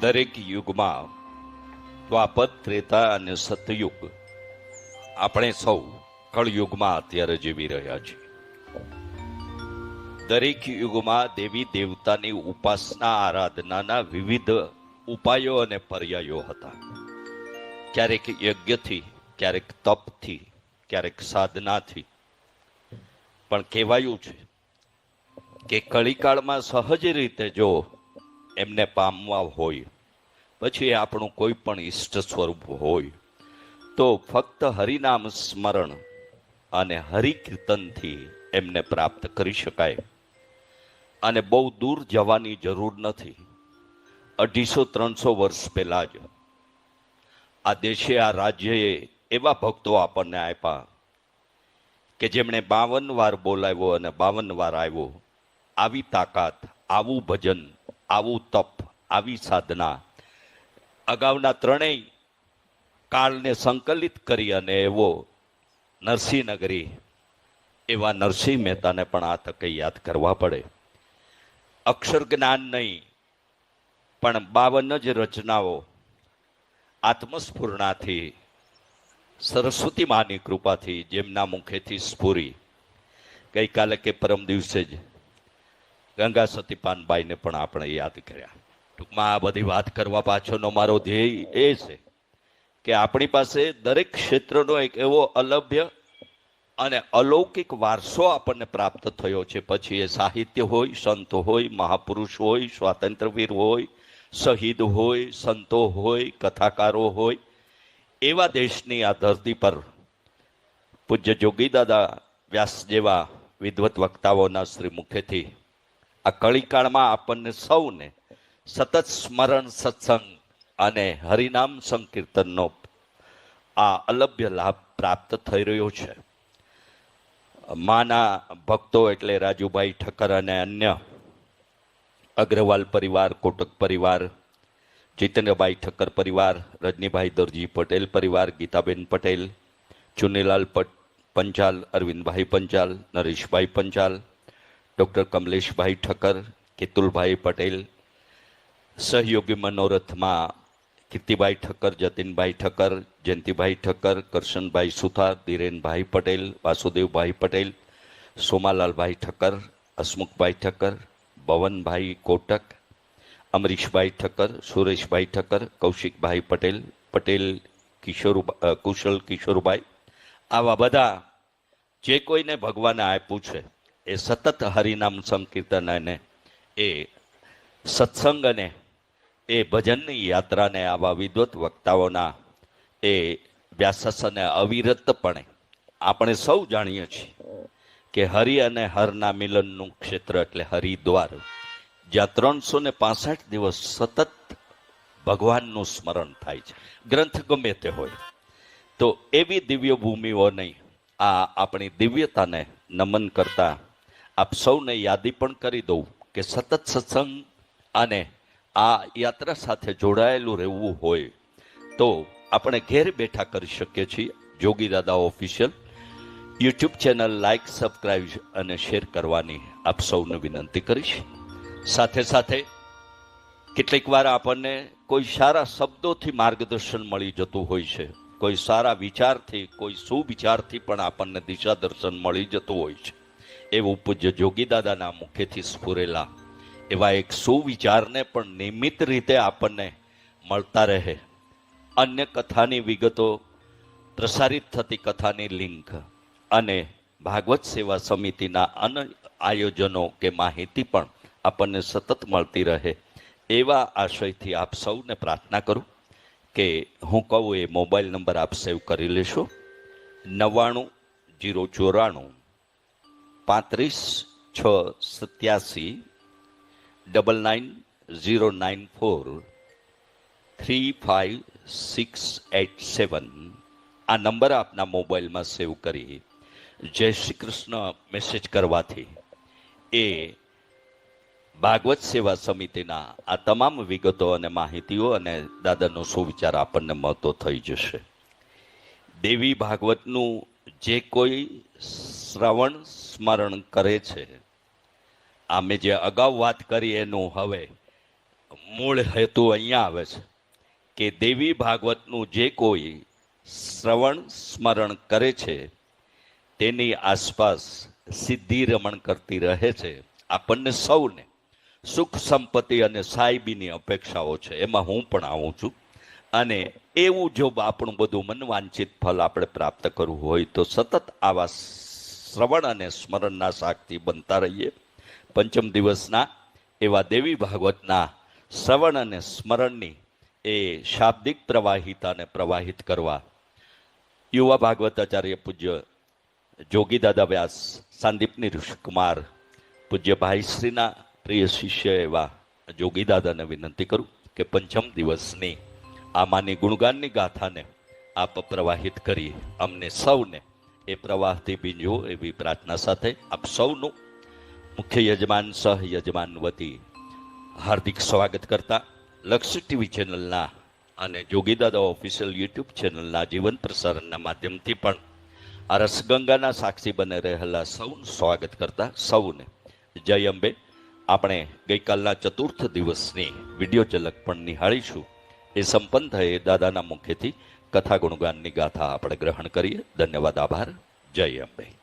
દરેક યુગમાં દ્વાપર ત્રેતા અને સતયુગ આપણે સૌ કળયુગમાં અત્યારે જીવી રહ્યા છીએ. દરેક યુગમાં દેવી દેવતાની ઉપાસના, આરાધનાના વિવિધ ઉપાયો અને પર્યાયો હતા. ક્યારેક યજ્ઞથી, ક્યારેક તપથી, ક્યારેક સાધનાથી. પણ કહેવાયું છે કે કળીકાળમાં સહજ રીતે જો એમને પામવા હોય, પછી આપણું કોઈ પણ ઈષ્ટ સ્વરૂપ હોય, તો ફક્ત હરિનામ સ્મરણ અને હરિકીર્તનથી એમને પ્રાપ્ત કરી શકાય. અને બહુ દૂર જવાની જરૂર નથી. અઢીસો ત્રણસો વર્ષ પહેલાં જ આ દેશે, આ રાજ્યએ એવા ભક્તો આપણને આપ્યા કે જેમણે બાવન વાર બોલાવ્યો અને બાવન વાર આવ્યો. આવી તાકાત, આવું ભજન આવું તપ, આવી સાધના. અગાઉના ત્રણેય કાળને સંકલિત કરી અને એવો નરસિંહનગરી એવા નરસિંહ મહેતાને પણ આ તકે યાદ કરવા પડે. અક્ષર જ્ઞાન નહીં, પણ બાવન જ રચનાઓ આત્મસ્ફૂર્ણાથી સરસ્વતી માની કૃપાથી જેમના મુખેથી સ્ફૂરી. ગઈકાલે કે પરમ દિવસે જ ગંગા સતીપાનબાઈને પણ આપણે યાદ કર્યા. ટૂંકમાં આ બધી વાત કરવા પાછળનો મારો ધ્યેય એ છે કે આપણી પાસે દરેક ક્ષેત્રનો એક એવો અલભ્ય અને અલૌકિક વારસો આપણને પ્રાપ્ત થયો છે. પછી એ સાહિત્ય હોય, સંત હોય, મહાપુરુષ હોય, સ્વાતંત્ર્યવીર હોય, શહીદ હોય, સંતો હોય, કથાકારો હોય, એવા દેશની આ ધરતી પર પૂજ્ય જોગી દાદા વ્યાસ જેવા વિદવત વક્તાઓના શ્રી મુખેથી આ કળીકાળમાં આપણને સૌને સતત સ્મરણ, સત્સંગ અને હરિનામ સંકીર્તનનો આ અલભ્ય લાભ પ્રાપ્ત થઈ રહ્યો છે. માના ભક્તો એટલે રાજુભાઈ ઠક્કર અને અન્ય અગ્રવાલ પરિવાર, કોટક પરિવાર, જીતેન્દ્રભાઈ ઠક્કર પરિવાર, રજનીભાઈ દરજી પટેલ પરિવાર, ગીતાબેન પટેલ, ચુનીલાલ પટ, પંચાલ, અરવિંદભાઈ પંચાલ, નરેશભાઈ પંચાલ ડૉક્ટર કમલેશભાઈ ઠક્કર, કેતુલભાઈ પટેલ, સહયોગી મનોરથમાં કીર્તિભાઈ ઠક્કર, જતીનભાઈ ઠક્કર, જયંતિભાઈ ઠક્કર, કરશનભાઈ સુથાર, ધીરેનભાઈ પટેલ, વાસુદેવભાઈ પટેલ, સોમાલાલભાઈ ઠક્કર, હસમુખભાઈ ઠક્કર ભવનભાઈ કોટક, અમરીશભાઈ ઠક્કર, સુરેશભાઈ ઠક્કર, કૌશિકભાઈ પટેલ પટેલ કિશોર કુશલ કિશોરભાઈ, આવા બધા જે કોઈને ભગવાને આપ્યું છે. એ સતત હરિનામ સંકીર્તન અને એ સત્સંગ અને એ ભજનની યાત્રાને આવા વિદ્વત વક્તાઓના એ વ્યાસને અવિરતપણે આપણે સૌ જાણીએ છીએ કે હરિ અને હરના મિલનનું ક્ષેત્ર એટલે હરિદ્વાર, જ્યાં ત્રણસો ને પાસઠ દિવસ સતત ભગવાનનું સ્મરણ થાય છે. ગ્રંથ ગમે તે હોય. તો એવી દિવ્ય ભૂમિઓ નહીં. આ આપણી દિવ્યતાને નમન કરતા આપ સૌને યાદી પણ કરી દઉં કે સતત સત્સંગ અને આ યાત્રા સાથે જોડાયેલું રહેવું હોય તો આપણે ઘેર બેઠા કરી શકીએ છીએ. Jogi Dada official YouTube channel like subscribe અને શેર કરવાની આપ સૌને વિનંતી કરીશ. સાથે સાથે કેટલીક વાર આપણને કોઈ સારા શબ્દોથી માર્ગદર્શન મળી જતું હોય છે. કોઈ સારા વિચારથી, કોઈ સુવિચારથી પણ આપણને દિશા દર્શન મળી જતું હોય છે. એવું પૂજ્ય જોગી દાદાના મુખેથી સ્ફુરેલા. એવા એક સુવિચારને પણ નિયમિત રીતે આપણને મળતા રહે. અન્ય કથાની વિગતો, પ્રસારિત થતી કથાની લિંક અને ભાગવત સેવા સમિતિના અન્ય આયોજનો કે માહિતી પણ આપણને સતત મળતી રહે. એવા આશયથી આપ સૌને પ્રાર્થના કરું કે હું કહું એ મોબાઈલ નંબર આપ સેવ કરી લેશો. નવ્વાણું, જીરો ચોરાણું પાંત્રીસ, છ, સત્યાસી, double nine, zero nine four, three five, six eight seven. આ નંબર આપના મોબાઈલમાં સેવ કરી. જય શ્રી કૃષ્ણ મેસેજ કરવાથી. એ ભાગવત સેવા સમિતિના આ તમામ વિગતો અને માહિતીઓ અને દાદાનો સુવિચાર આપણને મળતો થઈ જશે. દેવી ભાગવતનું જે કોઈ શ્રવણ, સ્મરણ કરે છે આ મેં જે અગાઉ વાત કરી એનું હવે મૂળ હેતુ અહીંયા આવે છે કે દેવી ભાગવતનું જે કોઈ શ્રવણ, સ્મરણ કરે છે, તેની આસપાસ સિદ્ધિ રમણ કરતી રહે છે. આપણને સૌને સુખ, સંપત્તિ અને સાહેબીની અપેક્ષાઓ છે. એમાં હું પણ આવું છું. અને એવું જો આપણું બધું મનવાંછિત ફળ આપણે પ્રાપ્ત કરવું હોય તો સતત આવા શ્રવણ અને સ્મરણના શાકથી બનતા રહીએ. પંચમ દિવસના એવા દેવી ભાગવતના શ્રવણ અને સ્મરણની એ શાબ્દિક પ્રવાહિતાને પ્રવાહિત કરવા યુવા ભાગવતાચાર્ય પૂજ્ય જોગી દાદા વ્યાસ સાંદીપની ઋષિકુમાર પૂજ્ય ભાઈશ્રીના પ્રિય શિષ્ય એવા જોગી દાદાને વિનંતી કરું કે પંચમ દિવસની આમાંની ગુણગાનની ગાથાને આપ પ્રવાહિત કરીએ. અમને સૌને એ પ્રવાહથી બીજો એવી પ્રાર્થના સાથે આપ સૌનું મુખ્ય યજમાન સહ યજમાન વતી હાર્દિક સ્વાગત કરતા લક્ષ્ય ટીવી ચેનલના અને જોગીદાદા ઓફિશિયલ યુટ્યુબ ચેનલના જીવન પ્રસારણના માધ્યમથી પણ આ રસગંગાના સાક્ષી બને રહેલા સૌનું સ્વાગત કરતા સૌને જય અંબે. આપણે ગઈકાલના ચતુર્થ દિવસની વીડિયો ઝલક પણ નિહાળીશું. એ સંપન્ન થયે દાદાના મુખેથી કથા ગુણગાનની ગાથા આપણે ગ્રહણ કરીએ. ધન્યવાદ, આભાર. જય અંબે.